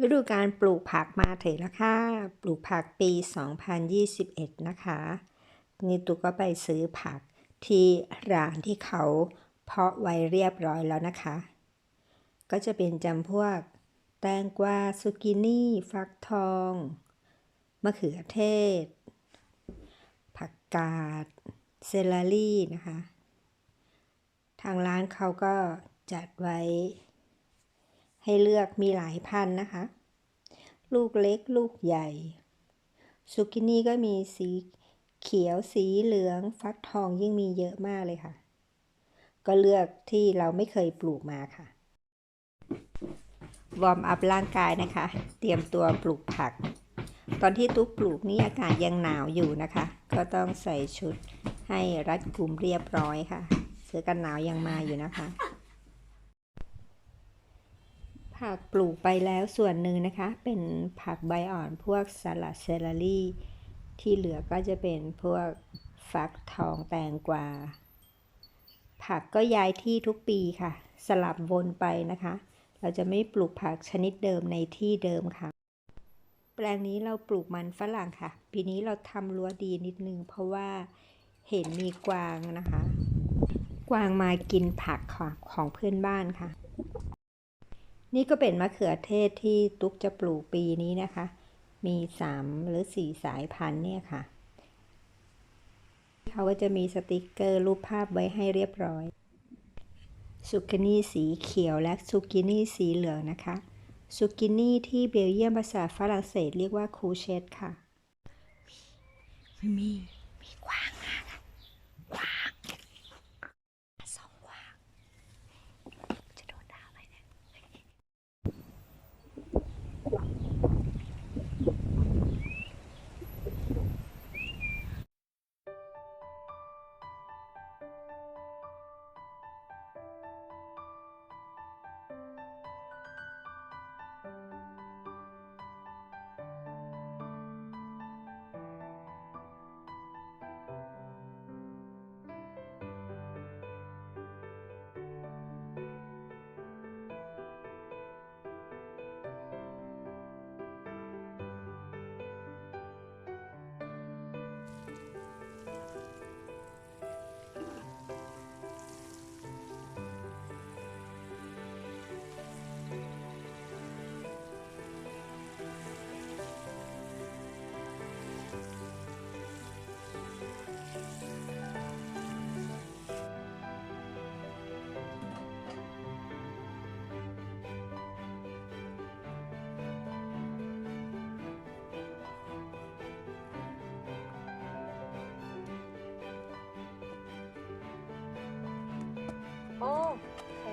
ฤดูการปลูกผักมาถึงแล้วค่ะ ปลูกผักปี 2021 นะคะ นี่ตุกก็ไปซื้อผักที่ร้านที่เขาเพาะไว้เรียบร้อยแล้วนะคะ ก็จะเป็นจำพวก แตงกวาซูกินี่ ฟักทอง มะเขือเทศ ผักกาด เซลลารี่นะคะ ทางร้านเขาก็จัดไว้ ให้เลือกมีหลายพันนะคะ ลูกเล็กลูกใหญ่ซูกินี่ก็มีสีเขียวสีเหลืองฟักทองยิ่งมีเยอะมากเลยค่ะ ก็เลือกที่เราไม่เคยปลูกมาค่ะ วอร์มอัพร่างกายนะคะ เตรียมตัวปลูกผัก ตอนที่ตุ๊กปลูกนี่อากาศยังหนาวอยู่นะคะ ก็ต้องใส่ชุดให้รัดกลุ่มเรียบร้อยค่ะ เสื้อกันหนาวยังมาอยู่นะคะ ผักปลูกไปแล้วส่วนหนึ่งนะคะ เป็นผักใบอ่อนพวกสลัดเซลลี่ ที่เหลือก็จะเป็นพวกฟักทองแตงกวา ผักก็ย้ายที่ทุกปีค่ะ สลับวนไปนะคะ เราจะไม่ปลูกผักชนิดเดิมในที่เดิมค่ะ แปลงนี้เราปลูกมันฝรั่งค่ะ ปีนี้เราทำรั้วดีนิดนึง เพราะว่าเห็นมีกวางนะคะ กวางมากินผักของของเพื่อนบ้านค่ะ นี่ก็เป็นมะเขือเทศที่ตุ๊กจะปลูกปีนี้นะคะ มีสามหรือสี่สายพันธุ์เนี่ยค่ะเขาก็จะมีสติกเกอร์รูปภาพไว้ให้เรียบร้อยซูกินี่สีเขียวและซูกินี่สีเหลืองนะคะซูกินี่ที่เบลเยียมภาษาฝรั่งเศสเรียกว่าคูเชตค่ะไม่มี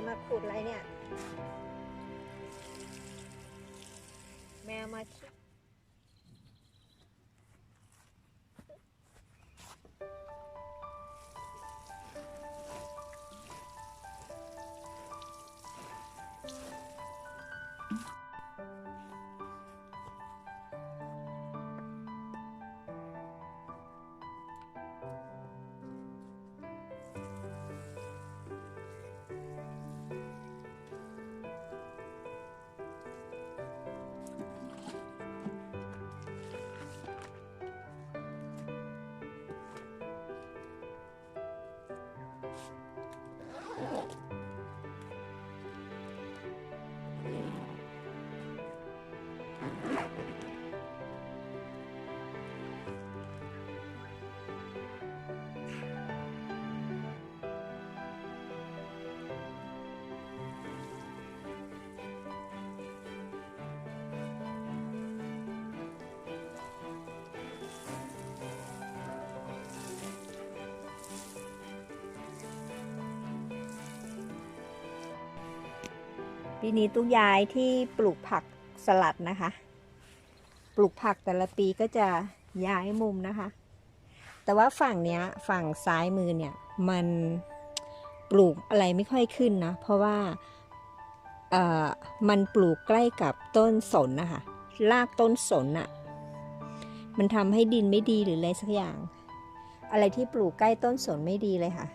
มาขุดอะไรเนี่ย แมวมาขี้ ปีนี้ตุ๊กย้ายที่ปลูกผักสลัดนะคะ ปลูกผักแต่ละปีก็จะย้ายมุมนะคะ แต่ว่าฝั่งเนี้ยฝั่งซ้ายมือเนี่ยมันปลูกอะไรไม่ค่อยขึ้นนะ เพราะว่าเอ่อมันปลูกใกล้กับต้นสนนะคะรากต้นสนอะมันทำให้ดินไม่ดีหรืออะไรสักอย่าง อะไรที่ปลูกใกล้ต้นสนไม่ดีเลยค่ะ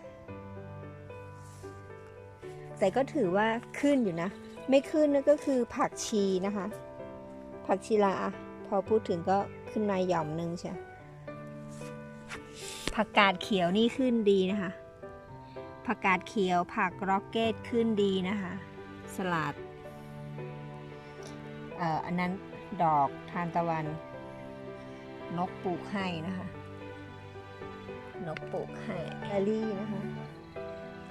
แต่ก็ถือว่าขึ้นอยู่นะ ไม่ขึ้นนั่นก็คือผักชีนะคะ ผักชีลา พอพูดถึงก็ขึ้นมาหย่อมหนึ่งใช่ผักกาดเขียวนี่ขึ้นดีนะคะ ผักกาดเขียวผักร็อกเก็ตขึ้นดีนะคะ สลัดเอ่ออันนั้นดอกทานตะวัน นกปลูกให้นะคะ นกปลูกให้แอลลี่นะคะ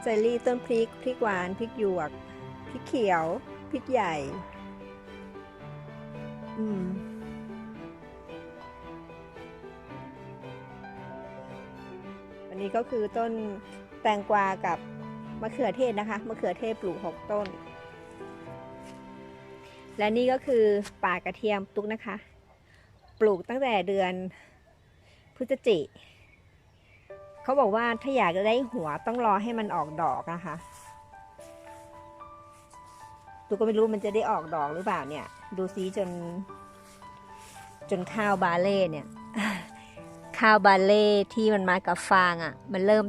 เจลลี่ต้นพริก พริกหวาน พริกหยวก ริกเขียวพริกใหญ่ อืมอันนี้ก็คือต้นแตงกวากับมะเขือเทศนะคะมะเขือเทศปลูกหกต้น และนี่ก็คือป่ากระเทียมตุกนะคะ ปลูกตั้งแต่เดือนพฤศจิเขาบอกว่าถ้าอยากจะได้หัวต้องรอให้มันออกดอกนะคะูก็ไม่รู้มันจะได้ออกดอกหรือเปล่าเนี่ย ดูซิจน จนข้าวบาเล่เนี่ย ข้าวบาเล่ที่มันมากับฟางอะ่ะ มันเริ่ม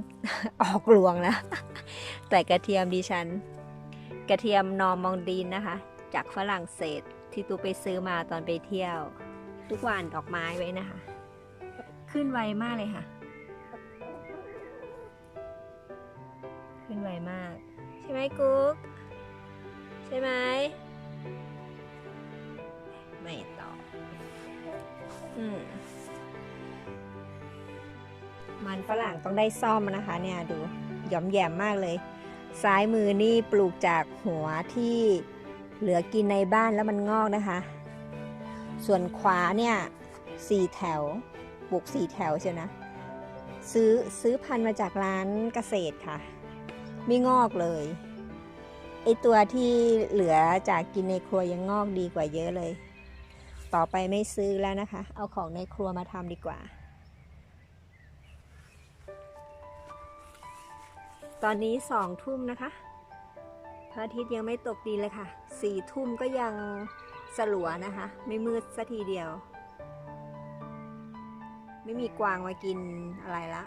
ออกรวงแล้วแต่กระเทียมดิฉัน กระเทียมนอร์มองดีนนะคะ จากฝรั่งเศสที่ตูไปซื้อมาตอนไปเที่ยว ทุกวันดอกไม้ไว้นะคะ ขึ้นไวมากเลยค่ะ ขึ้นไวมาก ใช่ไหมกุ๊ก ฝรั่งต้องได้ซ่อมนะคะเนี่ยดูหย่อมแยมมากเลย ซ้ายมือนี่ปลูกจากหัวที่เหลือกินในบ้านแล้วมันงอกนะคะ ส่วนขวาเนี่ยสี่แถวปลูกสี่แถวเชียวนะ ซื้อซื้อพันธุ์มาจากร้านเกษตรค่ะ ไม่งอกเลยไอตัวที่เหลือจากกินในครัวยังงอกดีกว่าเยอะเลย ต่อไปไม่ซื้อแล้วนะคะ เอาของในครัวมาทำดีกว่า ตอนนี้สองทุ่มนะคะพระอาทิตย์ยังไม่ตกดีเลยค่ะสี่ทุ่มก็ยังสลัวนะคะ ไม่มืดสัทีเดียว ไม่มีกวางมากินอะไรละ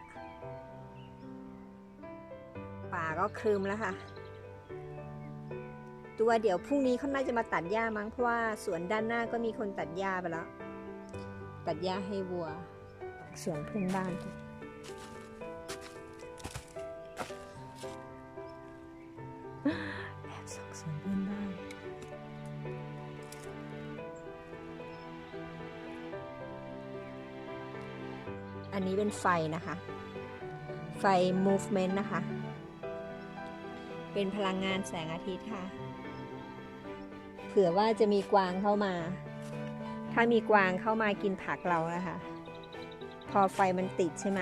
ป่าก็ครึมแล้วค่ะ ตัวเดี๋ยวพรุ่งนี้เขาน่าจะมาตัดหญ้ามั้งเพราะว่าสวนด้านหน้าก็มีคนตัดหญ้าไปแล้ว ตัดหญ้าให้วัว สวนเพื่อนบ้าน อันนี้เป็นไฟนะคะ ไฟ movement นะคะ เป็นพลังงานแสงอาทิตย์ค่ะ เผื่อว่าจะมีกวางเข้ามา ถ้ามีกวางเข้ามากินผักเรานะคะ พอไฟมันติดใช่ไหม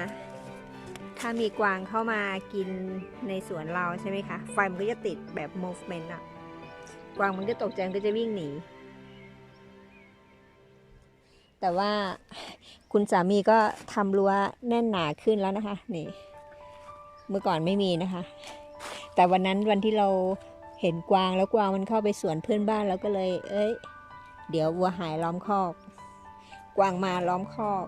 ถ้ามีกวางเข้ามากินในสวนเราใช่ไหมคะ ไฟมันก็จะติดแบบ movement อะกวางมันก็ตกใจมันก็จะวิ่งหนี แต่ว่า คุณสามีก็ทำรั้วแน่นหนาขึ้นแล้วนะคะ นี่ เมื่อก่อนไม่มีนะคะ แต่วันนั้นวันที่เราเห็นกวางแล้วกวางมันเข้าไปสวนเพื่อนบ้านเราก็เลย เอ้ย เดี๋ยววัวหายล้อมคอก กวางมาล้อมคอก